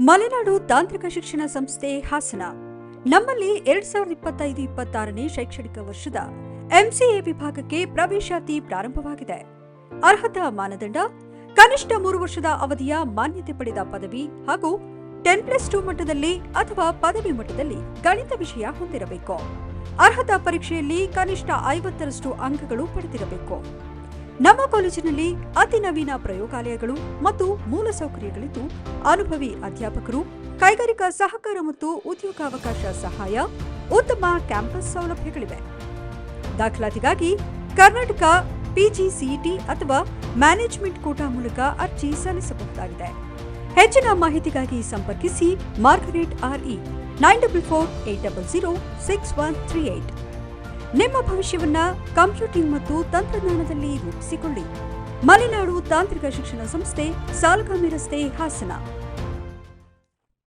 ಮಲೆನಾಡು ತಾಂತ್ರಿಕ ಶಿಕ್ಷಣ ಸಂಸ್ಥೆ ಹಾಸನ. ನಮ್ಮಲ್ಲಿ ಎರಡ್ ಸಾವಿರದ ಇಪ್ಪತ್ತೈದು ಇಪ್ಪತ್ತಾರನೇ ಶೈಕ್ಷಣಿಕ ವರ್ಷದ ಎಂಸಿಎ ವಿಭಾಗಕ್ಕೆ ಪ್ರವೇಶಾತಿ ಪ್ರಾರಂಭವಾಗಿದೆ. ಅರ್ಹತಾ ಮಾನದಂಡ, ಕನಿಷ್ಠ ಮೂರು ವರ್ಷದ ಅವಧಿಯ ಮಾನ್ಯತೆ ಪಡೆದ ಪದವಿ ಹಾಗೂ ಟೆನ್ ಪ್ಲಸ್ ಟು ಮಟ್ಟದಲ್ಲಿ ಅಥವಾ ಪದವಿ ಮಟ್ಟದಲ್ಲಿ ಗಣಿತ ವಿಷಯ ಹೊಂದಿರಬೇಕು. ಅರ್ಹತಾ ಪರೀಕ್ಷೆಯಲ್ಲಿ ಕನಿಷ್ಠ ಐವತ್ತರಷ್ಟು ಅಂಕಗಳು ಪಡೆದಿರಬೇಕು. ನಮ್ಮ ಕಾಲೇಜಿನಲ್ಲಿ ಅತಿ ನವೀನ ಪ್ರಯೋಗಾಲಯಗಳು ಮತ್ತು ಮೂಲಸೌಕರ್ಯಗಳಿದ್ದು ಅನುಭವಿ ಅಧ್ಯಾಪಕರು, ಕೈಗಾರಿಕಾ ಸಹಕಾರ ಮತ್ತು ಉದ್ಯೋಗಾವಕಾಶ ಸಹಾಯ, ಉತ್ತಮ ಕ್ಯಾಂಪಸ್ ಸೌಲಭ್ಯಗಳಿವೆ. ದಾಖಲಾತಿಗಾಗಿ ಕರ್ನಾಟಕ ಪಿಜಿಸಿಇಟಿ ಅಥವಾ ಮ್ಯಾನೇಜ್ಮೆಂಟ್ ಕೋಟಾ ಮೂಲಕ ಅರ್ಜಿ ಸಲ್ಲಿಸಬಹುದಾಗಿದೆ. ಹೆಚ್ಚಿನ ಮಾಹಿತಿಗಾಗಿ ಸಂಪರ್ಕಿಸಿ Margaret RE nine double four eight double zero six one three eight. ನಿಮ್ಮ ಭವಿಷ್ಯವನ್ನ ಕಂಪ್ಯೂಟಿಂಗ್ ಮತ್ತು ತಂತ್ರಜ್ಞಾನದಲ್ಲಿ ರೂಪಿಸಿಕೊಳ್ಳಿ. ಮಲೆನಾಡು ತಾಂತ್ರಿಕ ಶಿಕ್ಷಣ ಸಂಸ್ಥೆ ಸಾಲಗಾಮಿ ರಸ್ತೆ ಹಾಸನ.